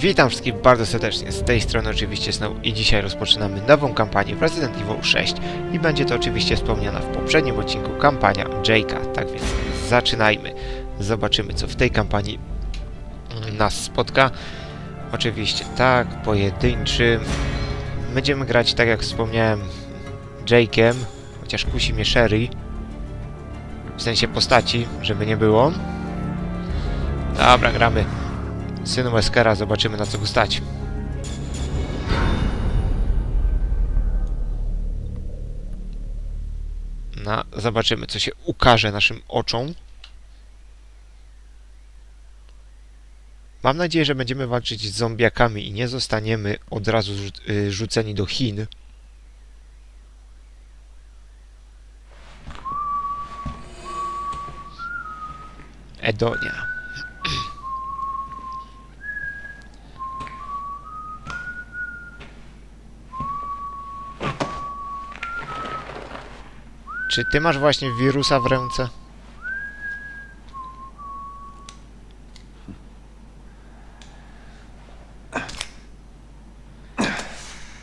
Witam wszystkich bardzo serdecznie, z tej strony oczywiście Snow i dzisiaj rozpoczynamy nową kampanię w Resident Evil 6 i będzie to oczywiście wspomniana w poprzednim odcinku kampania Jake'a, tak więc zaczynajmy. Zobaczymy co w tej kampanii nas spotka. Oczywiście tak, pojedynczy. Będziemy grać tak jak wspomniałem Jake'em, chociaż kusi mnie Sherry. W sensie postaci, żeby nie było. Dobra, gramy synu Weskera, zobaczymy na co go stać. No, zobaczymy co się ukaże naszym oczom. Mam nadzieję, że będziemy walczyć z zombiakami i nie zostaniemy od razu y, rzuceni do Chin. Edonia. Czy ty masz właśnie wirusa w ręce?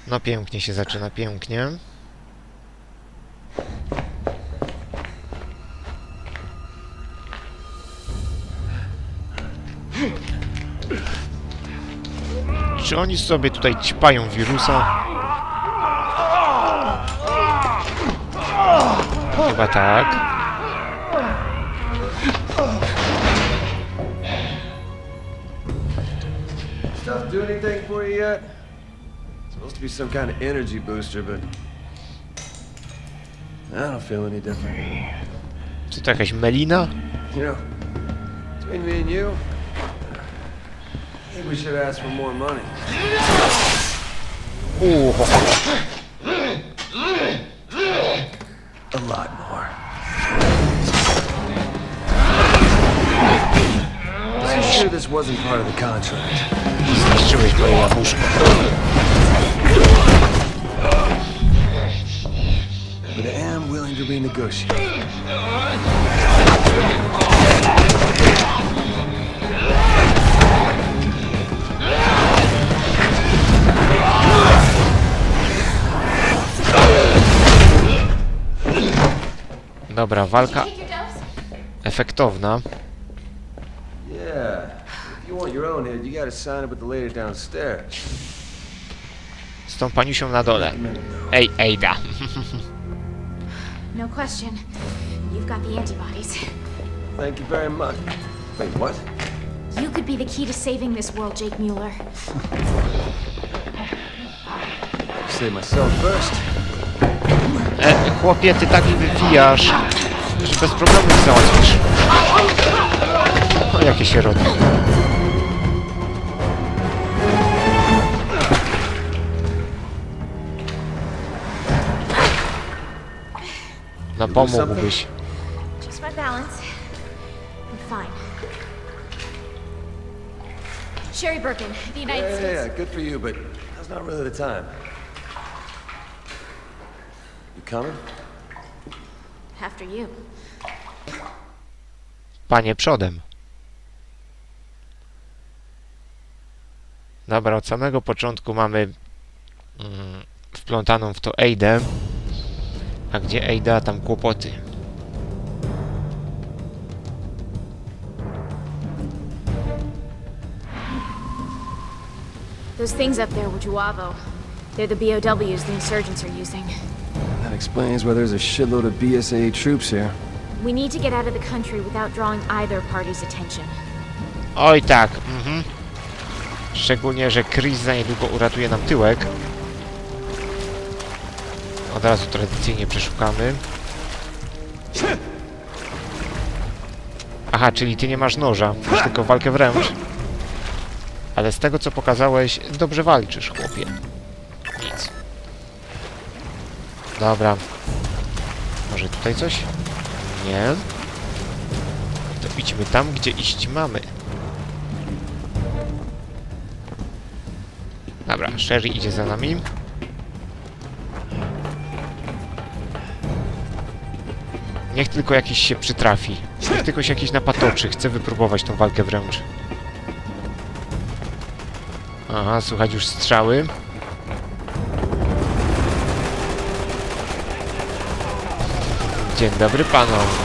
No pięknie się zaczyna, pięknie. Czy oni sobie tutaj ćpają wirusa? Chyba tak. Stuff do anything for you yet? Supposed to be some kind of energy booster, but I don't feel any different. Czy to jakaś melina? You know, between me and you, I think we should ask for more money. Uuu, sure this wasn't part of the contract. zniszczyłeś moje jabłuszko. But I am willing to renegotiate. Dobra, walka efektowna. Yeah. If you want your own head, you gotta sign up with the lady downstairs. Z tą paniusią na dole. Ej, Ejda. No question. You've got the antibodies. Thank you very much. Wait, what? You could be the key to saving this world, Jake Mueller. Save myself first. E, chłopie, ty tak wywijasz, że bez problemu załatwisz. O, jakie sieroty. No pomógłbyś. Sherry Birkin, the United Yeah, yeah, States. yeah, good for you, but that's not really the time. You coming? After you. Panie przodem. Dobra, od samego początku mamy mm, wplątaną w to Eidę. A gdzie Eida, tam kłopoty. Those things up there were Juavo. They're the BOWs the insurgents are using. That explains why there's a shitload of BSAA troops here. We need to get out of the country without drawing either party's attention. Oj tak, mhm. Szczególnie, że Chris za niedługo uratuje nam tyłek. Od razu tradycyjnie przeszukamy. Aha, czyli ty nie masz noża, masz tylko walkę wręcz. Ale z tego co pokazałeś, dobrze walczysz, chłopie. Nic. Dobra. Może tutaj coś? Nie. To idźmy tam, gdzie iść mamy. Dobra, Sherry idzie za nami. Niech tylko jakiś się przytrafi. Niech tylko się jakiś napatoczy. Chcę wypróbować tą walkę wręcz. Aha, słychać już strzały. Dzień dobry panom.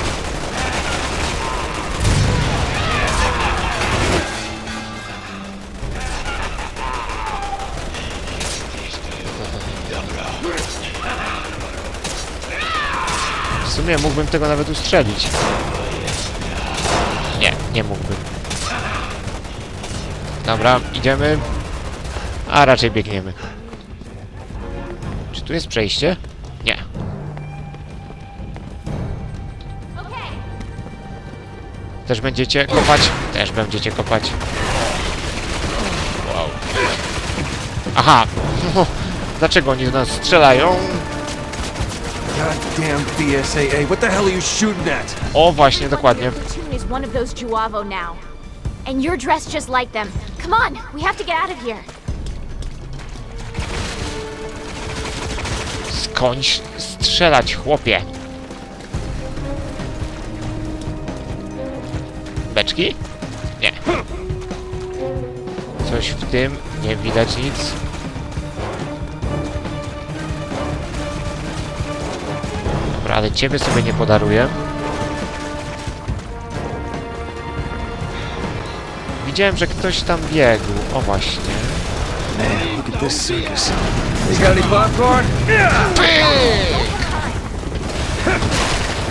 Sumie mógłbym tego nawet ustrzelić. Nie, nie mógłbym. Dobra, idziemy. A raczej biegniemy. Czy tu jest przejście? Nie. Też będziecie kopać? Też będziecie kopać. Aha! Dlaczego oni do nas strzelają? Goddamn BSAA, what the hell are you shooting at? O, właśnie, dokładnie. Is one of those Juavo now. And you're dressed just like them. Come on, we have to get out of here. Skończ strzelać, chłopie. Beczki? Nie. Coś w tym, nie widać nic. Ale ciebie sobie nie podaruję. Widziałem, że ktoś tam biegł. O właśnie. Popcorn?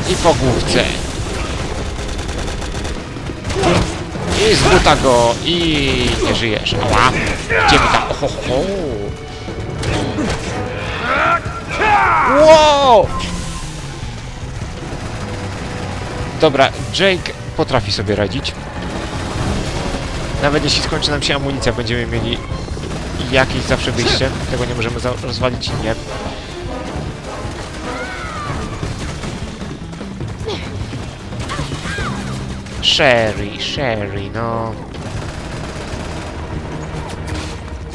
I po główce. I z buta go. I nie żyjesz. Ała. Gdzie mi tam? Ohoho. Wow! Dobra, Jake potrafi sobie radzić. Nawet jeśli skończy nam się amunicja, będziemy mieli jakieś zawsze wyjście. Tego nie możemy rozwalić. Nie. Sherry, Sherry, no.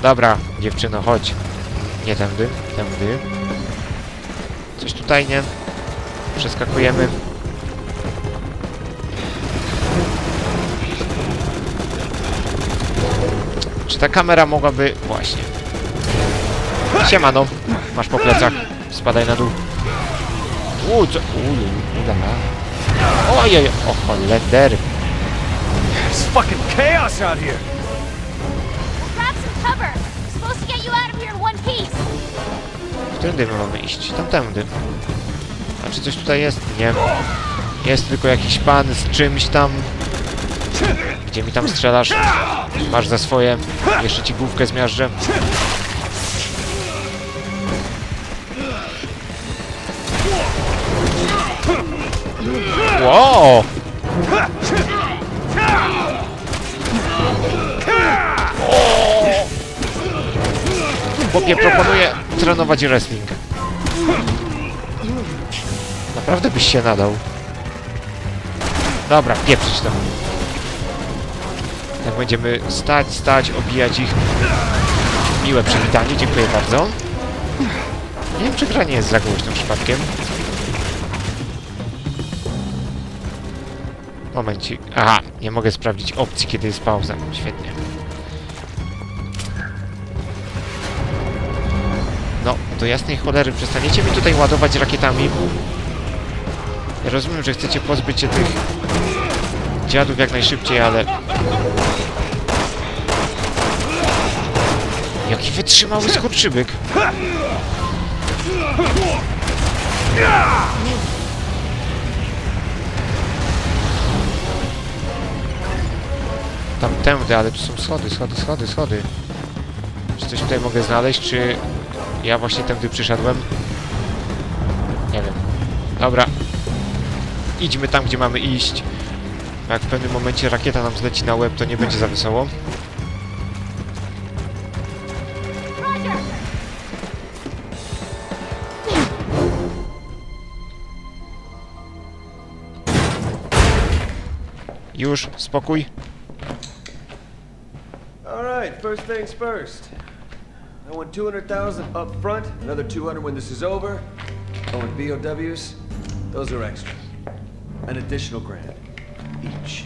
Dobra, dziewczyno, chodź. Nie tędy, tędy. Coś tutaj nie. Przeskakujemy. Czy ta kamera mogłaby... Właśnie. Siemano. Masz po plecach. Spadaj na dół. Uuu, co... Uuu, ulala. Ojej, o holendery. It's fucking chaos out here. Którędy my mamy iść? Tamtędy. A czy coś tutaj jest? Nie. Jest tylko jakiś pan z czymś tam. Gdzie mi tam strzelasz? Masz za swoje. Jeszcze ci główkę zmiażdżę. Wow! Chłopie, proponuję trenować wrestling. Naprawdę byś się nadał. Dobra, pieprzyć to. Jak będziemy stać, stać, obijać ich. Miłe przywitanie, dziękuję bardzo. Nie wiem, czy gra nie jest za głośno przypadkiem. Momencik. Aha, nie mogę sprawdzić opcji, kiedy jest pauza. Świetnie. No, do jasnej cholery, przestaniecie mi tutaj ładować rakietami. Ja rozumiem, że chcecie pozbyć się tych dziadów jak najszybciej, ale... Jaki wytrzymały skurczybyk. Tam tędy, ale tu są schody, schody, schody, schody. Czy coś tutaj mogę znaleźć, czy ja właśnie tędy przyszedłem? Nie wiem. Dobra. Idźmy tam, gdzie mamy iść. Jak w pewnym momencie rakieta nam zleci na łeb, to nie będzie za wesoło. Już, spokój. All right, first things first. I want 200,000 up front, another 200 when this is over. Oh, and BOWs, those are extra. An additional each.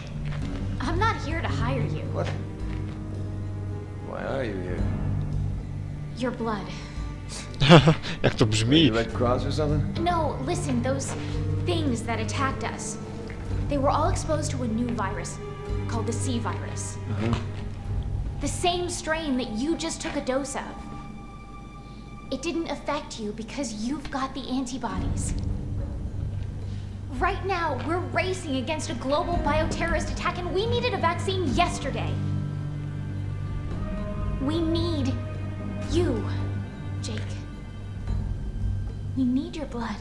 I'm not here to hire you. What? Why are you here? Your blood. Jak to brzmi? You Red Cross or something? No, listen, those things that attacked us. They were all exposed to a new virus called the C virus. Uh -huh. The same strain that you just took a dose of. It didn't affect you because you've got the antibodies. Right now, we're racing against a global bioterrorist attack, and we needed a vaccine yesterday. We need you, Jake. We need your blood.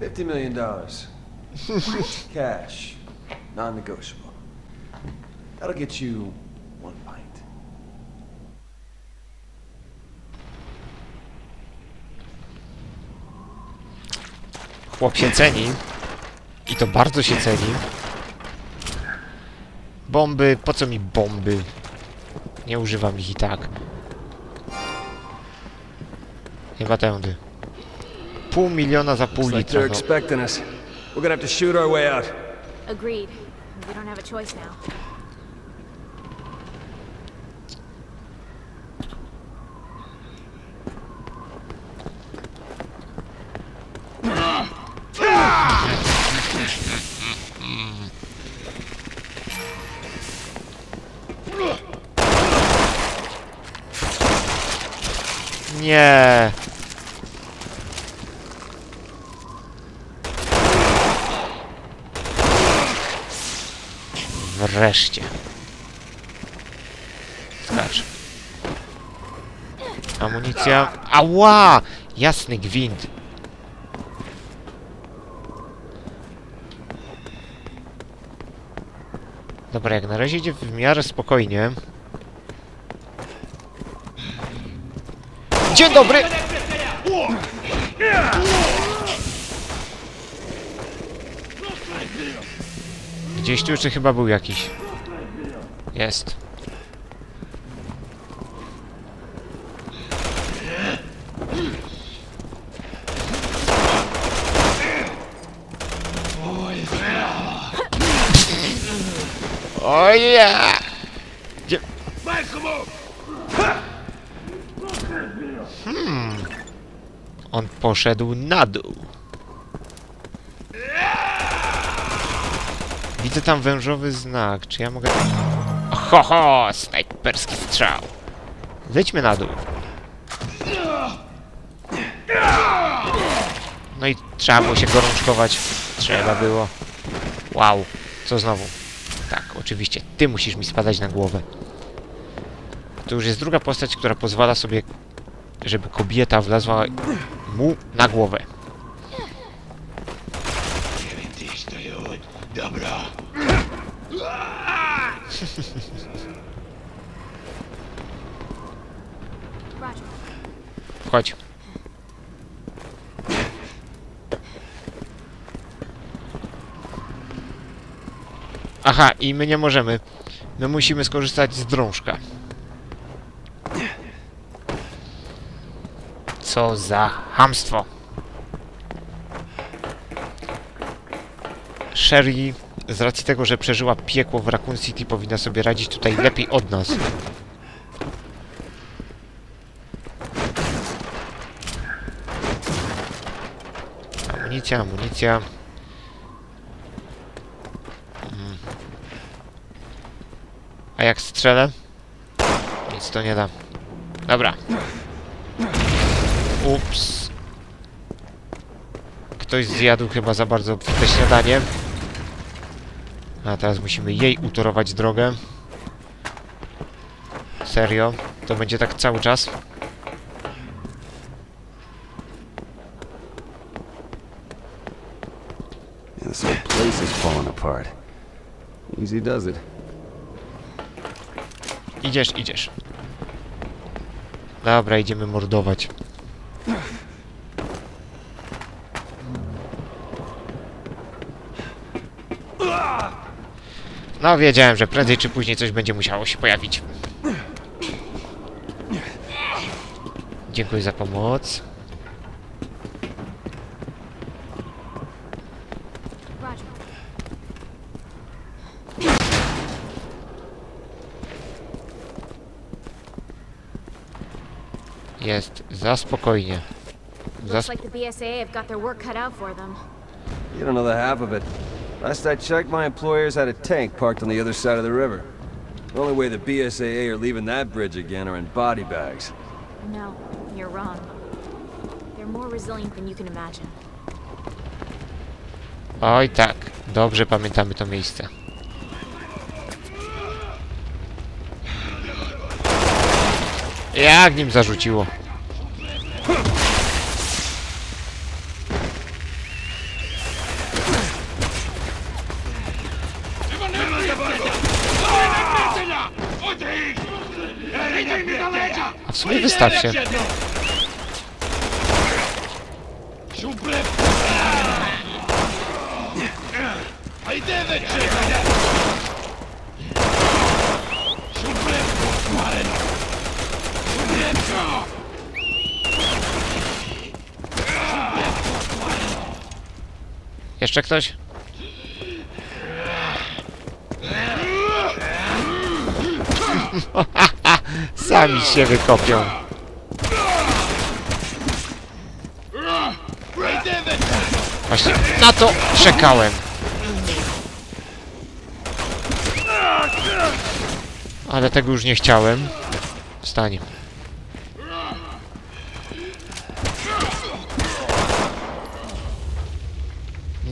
Fifty million dollars. What? Cash. Non-negotiable. That'll get you one pint. Chłop się ceni. I to bardzo się ceni. Bomby, po co mi bomby? Nie używam ich i tak. Chyba tędy. Pół miliona za pół litra. No. Expecting us. We're gonna have to shoot our way out. Agreed. We don't have a choice now. Nie. Wreszcie. Skacz. Amunicja. Ała! Jasny gwint. Dobra, jak na razie idzie w miarę spokojnie. Dzień dobry! Gdzieś tu jeszcze chyba był jakiś. Jest. Oje! Gdzie... On poszedł na dół. Widzę tam wężowy znak. Czy ja mogę... Ho, ho! Snajperski strzał. Zejdźmy na dół. No i trzeba było się gorączkować. Trzeba było. Wow. Co znowu? Tak, oczywiście. Ty musisz mi spadać na głowę. To już jest druga postać, która pozwala sobie, żeby kobieta wlazła mu na głowę. Aha, i my nie możemy. My musimy skorzystać z drążka. Co za hamstwo. Sherry, z racji tego, że przeżyła piekło w Raccoon City, powinna sobie radzić tutaj lepiej od nas. Amunicja, amunicja. A jak strzelę? Nic to nie da. Dobra. Ups. Ktoś zjadł chyba za bardzo te śniadanie. A teraz musimy jej utorować drogę. Serio? To będzie tak cały czas? This whole place is falling apart. Easy does it. Idziesz, idziesz. Dobra, idziemy mordować. No, wiedziałem, że prędzej czy później coś będzie musiało się pojawić. Dziękuję za pomoc. Jest za spokojnie. Za sp like the BSAA have got their work cut out for them. You don't know the half of it. Last I checked, my employers had a tank parked on the other side of the river. The only way the BSAA are leaving that bridge again are in body bags. No, you're wrong. They're more resilient than you can imagine. Oj tak, dobrze pamiętamy to miejsce. Jak nim zarzuciło? A w sumie wystaw się. Jeszcze ktoś? Sami się wykopią. Właśnie na to czekałem. Ale tego już nie chciałem. Wstań.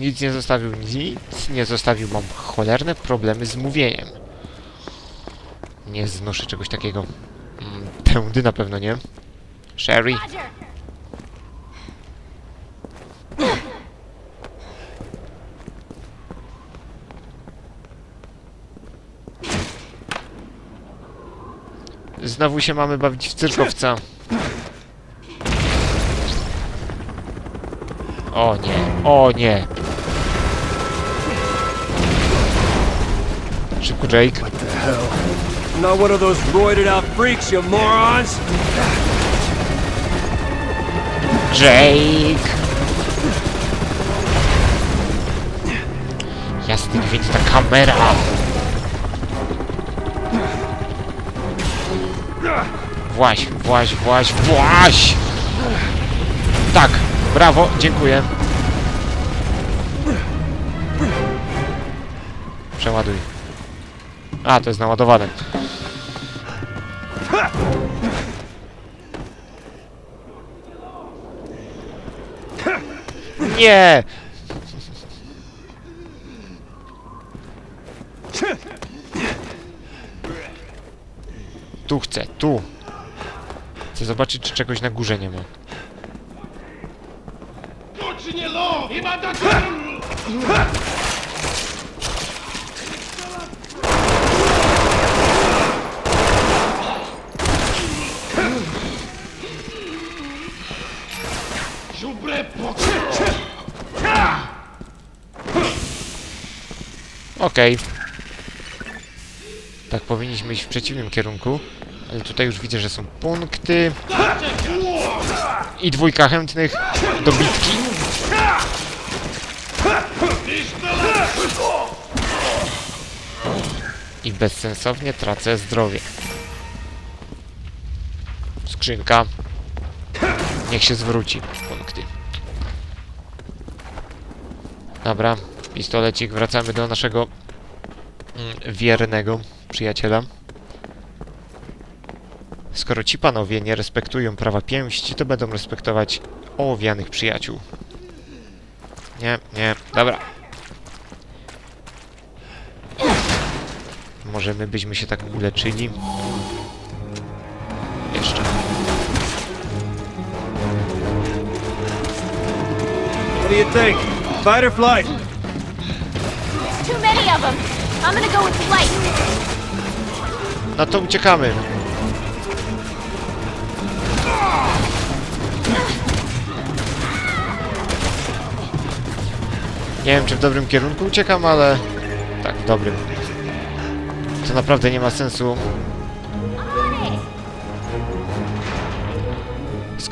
Nic nie zostawił, nic nie zostawił. Mam cholerne problemy z mówieniem. Nie znoszę czegoś takiego. Mm, Tędy na pewno nie. Sherry. Znowu się mamy bawić w cyrkowca. O nie, o nie. Szybko Jake. Not one of those roided out freaks, you morons! Jake! Jasny gwint ta kamera! Właś, właś, właś, właś! Tak, brawo, dziękuję. Przeładuj. A, to jest naładowane. Nie! Tu chcę, tu. Chcę zobaczyć, czy czegoś na górze nie ma. Okej. Tak, powinniśmy iść w przeciwnym kierunku. Ale tutaj już widzę, że są punkty. I dwójka chętnych do bitki. I bezsensownie tracę zdrowie. Skrzynka. Niech się zwróci. Punkty. Dobra, pistolecik. Wracamy do naszego wiernego przyjaciela. Skoro ci panowie nie respektują prawa pięści, to będą respektować ołowianych przyjaciół. Nie, nie, dobra. Może my byśmy się tak uleczyli? Jeszcze. What do you think? Fight or flight? Too many of them! I'm! No to uciekamy. Nie wiem, czy w dobrym kierunku uciekam, ale... Tak, w dobrym. To naprawdę nie ma sensu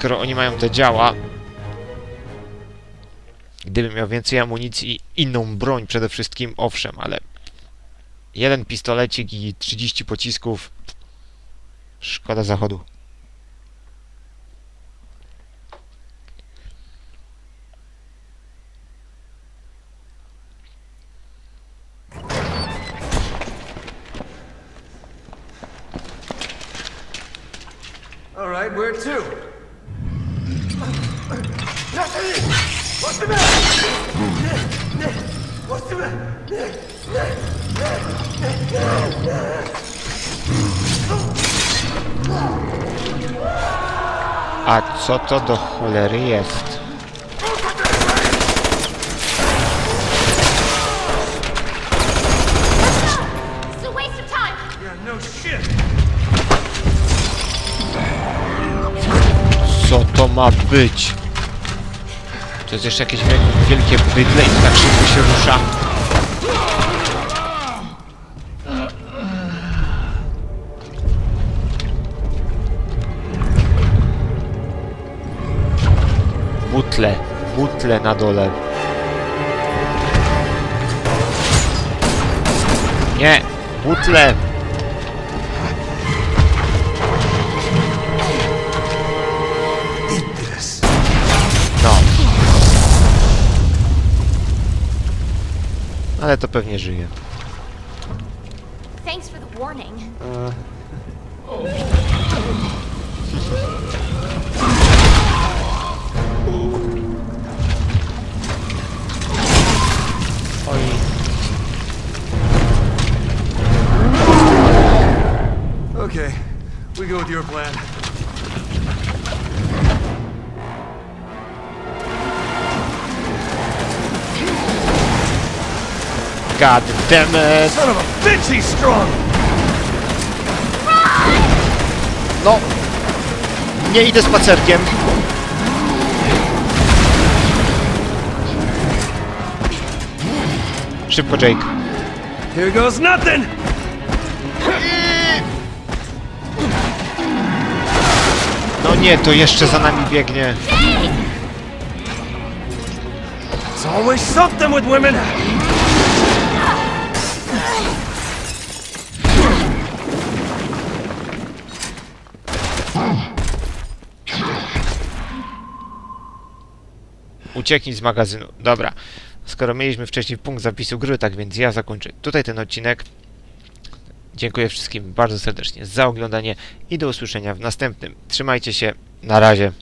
skoro oni mają te działa, gdybym miał więcej amunicji i inną broń przede wszystkim, owszem, ale jeden pistolecik i 30 pocisków, szkoda zachodu. To do cholery jest? Co to ma być? To jest jeszcze jakieś wiel- wielkie bydle i tak szybko się rusza. Butle, butle na dole. Nie, butle! No. Ale to pewnie żyje. Thanks for the warning. Oj. Okay, we go with your plan. God damn it! Son of a bitch, he's strong! No! Nie idę spacerkiem. Szybko, Jake. Here goes nothing! No nie, to jeszcze za nami biegnie. It's always something with women! Ucieknij z magazynu. Dobra. Skoro mieliśmy wcześniej punkt zapisu gry, tak więc ja zakończę tutaj ten odcinek. Dziękuję wszystkim bardzo serdecznie za oglądanie i do usłyszenia w następnym. Trzymajcie się. Na razie.